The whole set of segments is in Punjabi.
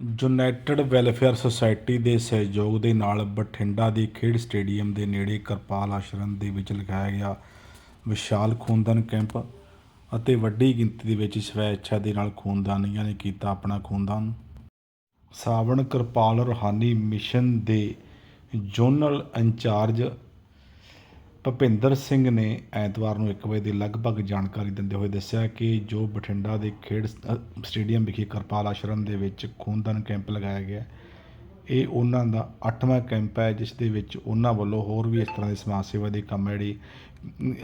ਯੂਨਾਈਟਿਡ ਵੈਲਫੇਅਰ ਸੁਸਾਇਟੀ ਦੇ ਸਹਿਯੋਗ ਦੇ ਨਾਲ ਬਠਿੰਡਾ ਦੇ ਖੇਡ ਸਟੇਡੀਅਮ ਦੇ ਨੇੜੇ ਕਿਰਪਾਲ ਆਸ਼ਰਮ ਦੇ ਵਿੱਚ ਲਗਾਇਆ ਗਿਆ ਵਿਸ਼ਾਲ ਖੂਨਦਾਨ ਕੈਂਪ ਅਤੇ ਵੱਡੀ ਗਿਣਤੀ ਦੇ ਵਿੱਚ ਸਵੈ ਇੱਛਾ ਦੇ ਨਾਲ ਖੂਨਦਾਨੀਆਂ ਨੇ ਕੀਤਾ ਆਪਣਾ ਖੂਨਦਾਨ। ਸਾਵਣ ਕਿਰਪਾਲ ਰੂਹਾਨੀ ਮਿਸ਼ਨ ਦੇ ਜ਼ੋਨਲ ਇੰਚਾਰਜ ਭੁਪਿੰਦਰ ਸਿੰਘ ਨੇ ਐਤਵਾਰ ਨੂੰ 1 ਵਜੇ ਦੇ ਲਗਭਗ ਜਾਣਕਾਰੀ ਦਿੰਦੇ ਹੋਏ ਦੱਸਿਆ ਕਿ ਜੋ ਬਠਿੰਡਾ ਦੇ ਖੇਡ ਸ- ਸਟੇਡੀਅਮ ਵਿਖੇ ਕਿਰਪਾਲ ਆਸ਼ਰਮ ਦੇ ਵਿੱਚ ਖੂਨਦਾਨ ਕੈਂਪ ਲਗਾਇਆ ਗਿਆ, ਇਹ ਉਹਨਾਂ ਦਾ 8ਵਾਂ ਕੈਂਪ ਹੈ, ਜਿਸ ਦੇ ਵਿੱਚ ਉਹਨਾਂ ਵੱਲੋਂ ਹੋਰ ਵੀ ਇਸ ਤਰ੍ਹਾਂ ਦੇ ਸਮਾਜ ਸੇਵਾ ਦੇ ਕੰਮ ਜਿਹੜੇ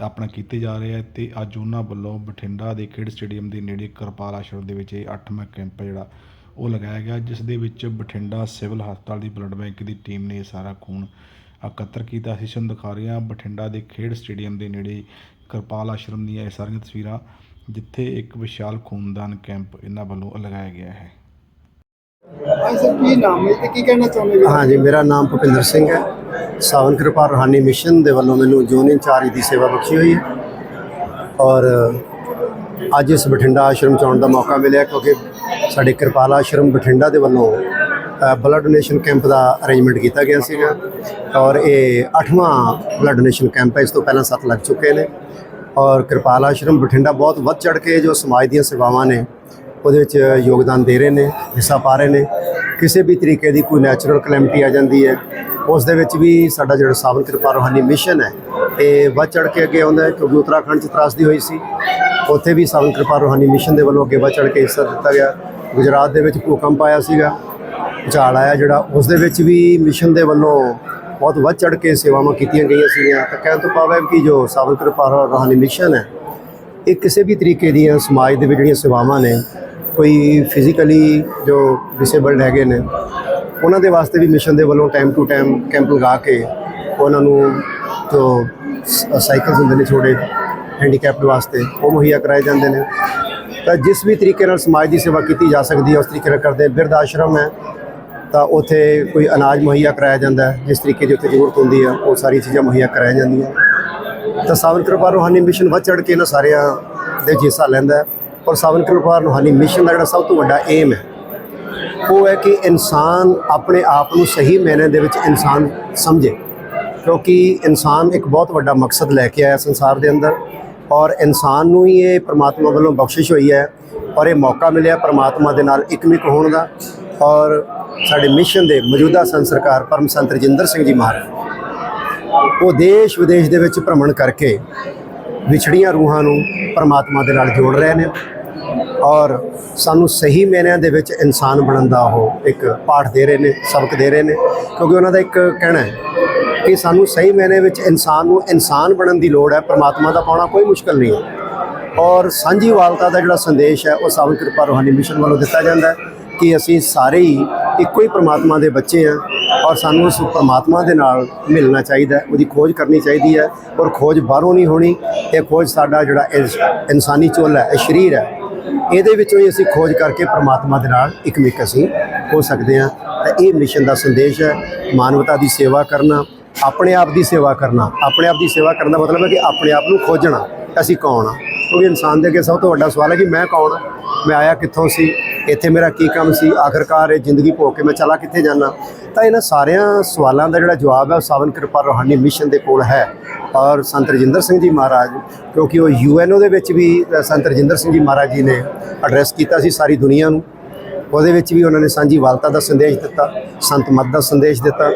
ਆਪਣਾ ਕੀਤੇ ਜਾ ਰਹੇ ਆ ਤੇ ਅੱਜ ਉਹਨਾਂ ਵੱਲੋਂ ਬਠਿੰਡਾ ਦੇ ਖੇਡ ਸਟੇਡੀਅਮ ਦੇ ਨੇੜੇ ਕਿਰਪਾਲ ਆਸ਼ਰਮ ਦੇ ਵਿੱਚ ਇਹ 8ਵਾਂ ਕੈਂਪ ਜਿਹੜਾ ਉਹ ਲਗਾਇਆ ਗਿਆ, ਜਿਸ ਦੇ ਵਿੱਚ ਬਠਿੰਡਾ ਸਿਵਲ ਹਸਪਤਾਲ ਦੀ ਬਲੱਡ ਬੈਂਕ ਦੀ ਟੀਮ ਨੇ ਇਹ ਸਾਰਾ ਖੂਨ ਇਕੱਤਰ ਕੀਤਾ ਅਸੀਂ ਤੁਹਾਨੂੰ ਦਿਖਾ ਰਹੇ ਹਾਂ ਬਠਿੰਡਾ ਦੇ ਖੇਡ ਸਟੇਡੀਅਮ ਦੇ ਨੇੜੇ ਕਿਰਪਾਲ ਆਸ਼ਰਮ ਦੀਆਂ ਇਹ ਸਾਰੀਆਂ ਤਸਵੀਰਾਂ ਜਿੱਥੇ ਇੱਕ ਵਿਸ਼ਾਲ ਖੂਨਦਾਨ ਕੈਂਪ ਇਹਨਾਂ ਵੱਲੋਂ ਲਗਾਇਆ ਗਿਆ ਹੈ। ਹਾਂ ਸਰ ਕੀ ਨਾਮ ਹੈ ਤੇ ਕੀ ਕਹਿਣਾ ਚਾਹੁੰਦੇ ਹੋ? ਹਾਂਜੀ ਮੇਰਾ ਨਾਮ ਭੁਪਿੰਦਰ ਸਿੰਘ ਹੈ। ਸਾਵਨ ਕਿਰਪਾ ਰੂਹਾਨੀ ਮਿਸ਼ਨ ਦੇ ਵੱਲੋਂ ਮੈਨੂੰ ਜੋਨ ਇੰਚਾਰਜ ਦੀ ਸੇਵਾ ਬਖਸ਼ੀ ਹੋਈ। ਹੈ ਔਰ ਅੱਜ ਇਸ ਬਠਿੰਡਾ ਆਸ਼ਰਮ ਚ ਆਉਣ ਦਾ ਮੌਕਾ ਮਿਲਿਆ ਕਿਉਂਕਿ ਸਾਡੇ ਕਿਰਪਾਲ ਆਸ਼ਰਮ ਬਠਿੰਡਾ ਦੇ ਵੱਲੋਂ ਬਲੱਡ ਡੋਨੇਸ਼ਨ ਕੈਂਪ ਦਾ ਅਰੇਂਜਮੈਂਟ ਕੀਤਾ ਗਿਆ ਸੀਗਾ ਔਰ ਇਹ 8ਵਾਂ ਬਲੱਡ ਡੋਨੇਸ਼ਨ ਕੈਂਪ ਹੈ, ਇਸ ਤੋਂ ਪਹਿਲਾਂ 7 ਲੱਗ ਚੁੱਕੇ ਨੇ ਔਰ ਕਿਰਪਾਲ ਆਸ਼ਰਮ ਬਠਿੰਡਾ ਬਹੁਤ ਵੱਧ ਚੜ ਕੇ ਜੋ ਸਮਾਜ ਦੀਆਂ ਸੇਵਾਵਾਂ ਨੇ, ਉਹਦੇ ਵਿੱਚ ਯੋਗਦਾਨ ਦੇ ਰਹੇ ਨੇ, ਹਿੱਸਾ ਪਾ ਰਹੇ ਨੇ, ਕਿਸੇ ਵੀ ਤਰੀਕੇ ਦੀ ਕੋਈ ਨੈਚੁਰਲ ਕਲੈਮਿਟੀ ਆ ਜਾਂਦੀ ਹੈ, ਉਸ ਦੇ ਵਿੱਚ ਵੀ ਸਾਡਾ ਜਿਹੜਾ ਸਾਵਨ ਕਿਰਪਾ ਰੂਹਾਨੀ ਮਿਸ਼ਨ ਹੈ, ਇਹ ਵੱਧ ਚੜ ਕੇ ਅੱਗੇ ਆਉਂਦਾ ਹੈ, ਕਿਉਂਕਿ ਉੱਤਰਾਖੰਡ 'ਚ ਤਰਾਸਦੀ ਹੋਈ ਸੀ, ਉੱਥੇ ਵੀ ਸਾਵਨ ਕਿਰਪਾ ਰੂਹਾਨੀ ਮਿਸ਼ਨ ਦੇ ਵੱਲੋਂ ਅੱਗੇ ਵੱਧ ਚੜ ਕੇ ਹਿੱਸਾ ਦਿੱਤਾ ਗਿਆ, ਗੁਜਰਾਤ ਦੇ ਵਿੱਚ ਭੂਕੰਪ ਆਇਆ ਸੀਗਾ ਝਾੜ ਆਇਆ ਜਿਹੜਾ, ਉਸ ਦੇ ਵਿੱਚ ਵੀ ਮਿਸ਼ਨ ਦੇ ਵੱਲੋਂ ਬਹੁਤ ਵੱਧ ਚੜ ਕੇ ਸੇਵਾਵਾਂ ਕੀਤੀਆਂ ਗਈਆਂ ਸੀਗੀਆਂ। ਤਾਂ ਕਹਿਣ ਤੋਂ ਭਾਵ ਹੈ ਕਿ ਜੋ ਸਾਵਨ ਕਿਰਪਾ ਰੂਹਾਨੀ ਮਿਸ਼ਨ ਹੈ, ਇਹ ਕਿਸੇ ਵੀ ਤਰੀਕੇ ਦੀਆਂ ਸਮਾਜ ਦੇ ਵਿੱਚ ਜਿਹੜੀਆਂ ਸੇਵਾਵਾਂ ਨੇ, ਕੋਈ ਫਿਜ਼ੀਕਲੀ ਜੋ ਡਿਸੇਬਲਡ ਹੈਗੇ ਨੇ, ਉਹਨਾਂ ਦੇ ਵਾਸਤੇ ਵੀ ਮਿਸ਼ਨ ਦੇ ਵੱਲੋਂ ਟਾਈਮ ਟੂ ਟਾਈਮ ਕੈਂਪ ਲਗਾ ਕੇ ਉਹਨਾਂ ਨੂੰ ਜੋ ਸਾਈਕਲ ਹੁੰਦੇ ਨੇ ਛੋਟੇ ਹੈਂਡੀਕੈਪਡ ਵਾਸਤੇ, ਉਹ ਮੁਹੱਈਆ ਕਰਾਏ ਜਾਂਦੇ ਨੇ। ਤਾਂ ਜਿਸ ਵੀ ਤਰੀਕੇ ਨਾਲ ਸਮਾਜ ਦੀ ਸੇਵਾ ਕੀਤੀ ਜਾ ਸਕਦੀ ਹੈ, ਉਸ ਤਰੀਕੇ ਨਾਲ ਕਰਦੇ ਬਿਰਧ ਆਸ਼ਰਮ ਹੈ ਤਾਂ ਉੱਥੇ ਕੋਈ ਅਨਾਜ ਮੁਹੱਈਆ ਕਰਾਇਆ ਜਾਂਦਾ ਹੈ, ਜਿਸ ਤਰੀਕੇ ਦੀ ਉੱਥੇ ਜ਼ਰੂਰਤ ਹੁੰਦੀ ਹੈ, ਉਹ ਸਾਰੀ ਚੀਜ਼ਾਂ ਮੁਹੱਈਆ ਕਰਾਇਆ ਜਾਂਦੀਆਂ। ਤਾਂ ਸਾਵਨ ਕਿਰਪਾ ਰੂਹਾਨੀ ਮਿਸ਼ਨ ਵੱਧ ਚੜ ਕੇ ਇਹਨਾਂ ਸਾਰਿਆਂ ਦੇ ਵਿੱਚ ਹਿੱਸਾ ਲੈਂਦਾ ਔਰ ਸਾਵਨ ਕਿਰਪਾ ਰੂਹਾਨੀ ਮਿਸ਼ਨ ਦਾ ਜਿਹੜਾ ਸਭ ਤੋਂ ਵੱਡਾ ਏਮ ਹੈ, ਉਹ ਹੈ ਕਿ ਇਨਸਾਨ ਆਪਣੇ ਆਪ ਨੂੰ ਸਹੀ ਮੈਨੇ ਦੇ ਵਿੱਚ ਇਨਸਾਨ ਸਮਝੇ। ਕਿਉਂਕਿ ਇਨਸਾਨ ਇੱਕ ਬਹੁਤ ਵੱਡਾ ਮਕਸਦ ਲੈ ਕੇ ਆਇਆ ਸੰਸਾਰ ਦੇ ਅੰਦਰ ਔਰ ਇਨਸਾਨ ਨੂੰ ਹੀ ਇਹ ਪ੍ਰਮਾਤਮਾ ਵੱਲੋਂ ਬਖਸ਼ਿਸ਼ ਹੋਈ ਹੈ ਔਰ ਇਹ ਮੌਕਾ ਮਿਲਿਆ ਪ੍ਰਮਾਤਮਾ ਦੇ ਨਾਲ ਇਕਮਿਕ ਹੋਣ ਦਾ ਔਰ ਸਾਡੇ ਮਿਸ਼ਨ ਦੇ ਮੌਜੂਦਾ ਸੰਤ ਸਰਕਾਰ ਪਰਮ ਸੰਤ ਰਜਿੰਦਰ ਸਿੰਘ ਜੀ ਮਹਾਰਾਜ। ਉਹ ਦੇਸ਼ ਵਿਦੇਸ਼ ਦੇ ਵਿੱਚ ਭ੍ਰਮਣ ਕਰਕੇ ਵਿਛੜੀਆਂ ਰੂਹਾਂ ਨੂੰ ਪਰਮਾਤਮਾ ਦੇ ਨਾਲ ਜੋੜ ਰਹੇ ਨੇ ਔਰ ਸਾਨੂੰ ਸਹੀ ਮਾਇਨਿਆਂ ਦੇ ਵਿੱਚ ਇਨਸਾਨ ਬਣਨ ਦਾ ਉਹ ਇੱਕ ਪਾਠ ਦੇ ਰਹੇ ਨੇ, ਸਬਕ ਦੇ ਰਹੇ ਨੇ, ਕਿਉਂਕਿ ਉਹਨਾਂ ਦਾ ਇੱਕ ਕਹਿਣਾ ਹੈ ਕਿ ਸਾਨੂੰ ਸਹੀ ਮਾਇਨੇ ਵਿੱਚ ਇਨਸਾਨ ਨੂੰ ਇਨਸਾਨ ਬਣਨ ਦੀ ਲੋੜ ਹੈ, ਪਰਮਾਤਮਾ ਦਾ ਪਾਉਣਾ ਕੋਈ ਮੁਸ਼ਕਲ ਨਹੀਂ ਹੈ। ਔਰ ਸਾਂਝੀਵਾਲਤਾ ਦਾ ਜਿਹੜਾ ਸੰਦੇਸ਼ ਹੈ, ਉਹ ਸਾਵਨ ਕਿਰਪਾ ਰੂਹਾਨੀ ਮਿਸ਼ਨ ਵੱਲੋਂ ਦਿੱਤਾ ਜਾਂਦਾ ਹੈ ਕਿ ਅਸੀਂ ਸਾਰੇ ਹੀ ਇੱਕੋ ਹੀ ਪ੍ਰਮਾਤਮਾ ਦੇ ਬੱਚੇ ਆ ਔਰ ਸਾਨੂੰ ਉਸ ਪ੍ਰਮਾਤਮਾ ਦੇ ਨਾਲ ਮਿਲਣਾ ਚਾਹੀਦਾ ਉਹਦੀ ਖੋਜ ਕਰਨੀ ਚਾਹੀਦੀ ਹੈ ਔਰ ਖੋਜ ਬਾਹਰੋਂ ਨਹੀਂ ਹੋਣੀ, ਇਹ ਖੋਜ ਸਾਡਾ ਜਿਹੜਾ ਇਸ ਇਨਸਾਨੀ ਚੋਲਾ ਹੈ, ਇਹ ਸਰੀਰ ਹੈ। ਇਹਦੇ ਵਿੱਚੋਂ ਹੀ ਅਸੀਂ ਖੋਜ ਕਰਕੇ ਪ੍ਰਮਾਤਮਾ ਦੇ ਨਾਲ ਇਕਮਿਕ ਅਸੀਂ ਹੋ ਸਕਦੇ ਹਾਂ। ਤਾਂ ਇਹ ਮਿਸ਼ਨ ਦਾ ਸੰਦੇਸ਼ ਹੈ, ਮਾਨਵਤਾ ਦੀ ਸੇਵਾ ਕਰਨਾ, ਆਪਣੇ ਆਪ ਦੀ ਸੇਵਾ ਕਰਨਾ। ਆਪਣੇ ਆਪ ਦੀ ਸੇਵਾ ਕਰਨ ਦਾ ਮਤਲਬ ਹੈ ਕਿ ਆਪਣੇ ਆਪ ਨੂੰ ਖੋਜਣਾ, ਅਸੀਂ ਕੌਣ ਆ ਕਿਉਂਕਿ ਇਨਸਾਨ ਦੇ ਅੱਗੇ ਸਭ ਤੋਂ ਵੱਡਾ ਸਵਾਲ ਹੈ ਕਿ ਮੈਂ ਕੌਣ ਆ ਮੈਂ ਆਇਆ ਕਿੱਥੋਂ ਸੀ? ਇੱਥੇ ਮੇਰਾ ਕੀ ਕੰਮ ਸੀ? ਆਖਰਕਾਰ ਇਹ ਜ਼ਿੰਦਗੀ ਭੋਗ ਕੇ ਮੈਂ ਚਲਾ ਕਿੱਥੇ ਜਾਣਾ ਤਾਂ ਇਹਨਾਂ ਸਾਰਿਆਂ ਸਵਾਲਾਂ ਦਾ ਜਿਹੜਾ ਜਵਾਬ ਹੈ ਉਹ ਸਾਵਨ ਕਿਰਪਾ ਰੂਹਾਨੀ ਮਿਸ਼ਨ ਦੇ ਕੋਲ ਹੈ ਔਰ ਸੰਤ ਰਜਿੰਦਰ ਸਿੰਘ ਜੀ ਮਹਾਰਾਜ, ਕਿਉਂਕਿ ਉਹ ਯੂਐਨਓ ਦੇ ਵਿੱਚ ਵੀ ਸੰਤ ਰਜਿੰਦਰ ਸਿੰਘ ਜੀ ਮਹਾਰਾਜ ਜੀ ਨੇ ਐਡਰੈਸ ਕੀਤਾ ਸੀ ਸਾਰੀ ਦੁਨੀਆ ਨੂੰ। ਉਹਦੇ ਵਿੱਚ ਵੀ ਉਹਨਾਂ ਨੇ ਸਾਂਝੀ ਵਾਲਤਾ ਦਾ ਸੰਦੇਸ਼ ਦਿੱਤਾ, ਸੰਤ ਮਤ ਦਾ ਸੰਦੇਸ਼ ਦਿੱਤਾ,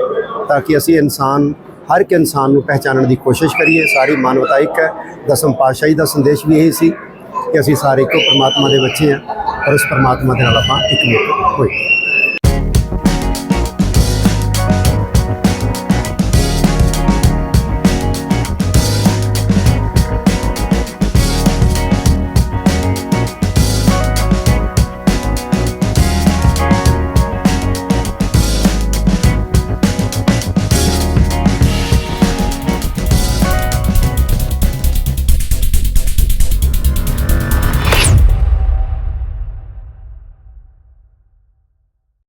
ਤਾਂ ਕਿ ਅਸੀਂ ਇਨਸਾਨ, ਹਰ ਇੱਕ ਇਨਸਾਨ ਨੂੰ ਪਹਿਚਾਨਣ ਦੀ ਕੋਸ਼ਿਸ਼ ਕਰੀਏ। ਸਾਰੀ ਮਾਨਵਤਾ ਇੱਕ ਹੈ। ਦਸਮ ਪਾਤਸ਼ਾਹੀ ਦਾ ਸੰਦੇਸ਼ ਵੀ ਇਹੀ ਸੀ ਕਿ ਅਸੀਂ ਸਾਰੇ ਇੱਕੋ ਪਰਮਾਤਮਾ ਦੇ ਬੱਚੇ ਹਾਂ। ਔਰ ਉਸ ਪਰਮਾਤਮਾ ਦੇ ਨਾਲ ਆਪਾਂ ਇੱਕ ਮਿੱਕ ਹੋਈਏ